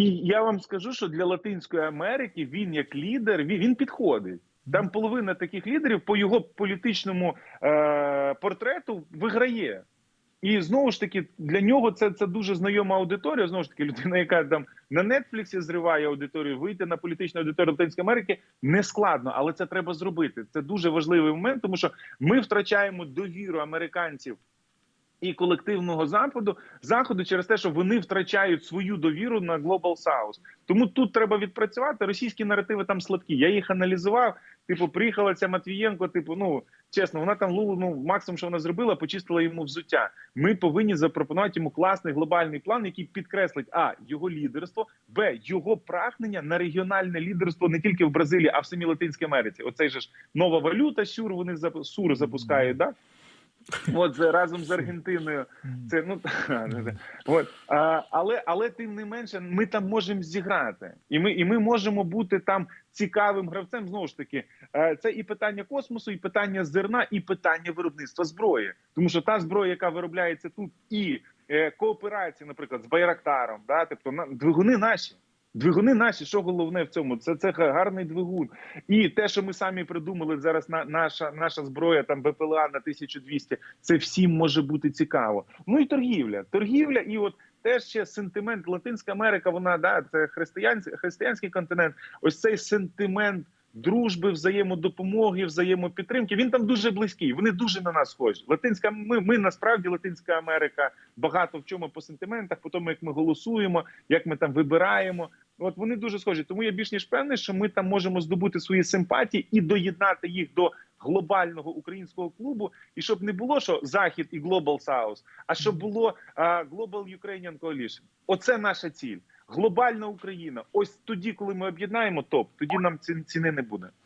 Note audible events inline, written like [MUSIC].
І я вам скажу, що для Латинської Америки він як лідер він, він підходить. Там половина таких лідерів по його політичному е, портрету виграє. І знову ж таки для нього це, це дуже знайома аудиторія. Знову ж таки, людина, яка там на Нетфліксі зриває аудиторію, вийти на політичну аудиторію Латинської Америки не складно, але це треба зробити. Це дуже важливий момент, тому що ми втрачаємо довіру американців і колективного заходу заходу через те, що вони втрачають свою довіру на Global South. Тому тут треба відпрацювати. Російські наративи там слабкі. Я їх аналізував. Типу, приїхала ця Матвієнко. Типу, ну чесно, вона там Лулу, ну максимум, що вона зробила, почистила йому взуття. Ми повинні запропонувати йому класний глобальний план, який підкреслить а його лідерство, б його прагнення на регіональне лідерство не тільки в Бразилії, а в самій Латинській Америці. Оцей же ж нова валюта. Сюр вони зап- сур запускають. Да? От разом з Аргентиною. Це ну [LAUGHS] от а, але але тим не менше, ми там можемо зіграти, і ми і ми можемо бути там цікавим гравцем. Знову ж таки, е, це і питання космосу, і питання зерна, і питання виробництва зброї, тому що та зброя, яка виробляється тут, і е, кооперація, наприклад, з Байрактаром, да, тобто двигуни наші. Двигуни наші, що головне в цьому? Це це гарний двигун, і те, що ми самі придумали зараз. На наша наша зброя, там БПЛА на 1200, Це всім може бути цікаво. Ну і торгівля, торгівля, і от теж ще сентимент. Латинська Америка, вона да це християнський християнський континент. Ось цей сентимент дружби, взаємодопомоги, взаємопідтримки. Він там дуже близький. Вони дуже на нас схожі. Латинська ми, ми насправді Латинська Америка багато в чому по сентиментах, по тому як ми голосуємо, як ми там вибираємо. От вони дуже схожі. Тому я більш ніж певний, що ми там можемо здобути свої симпатії і доєднати їх до глобального українського клубу. І щоб не було що захід і Global South, а щоб було а, Global Ukrainian Coalition. Оце наша ціль. Глобальна Україна. Ось тоді, коли ми об'єднаємо топ, тоді нам ціни не буде.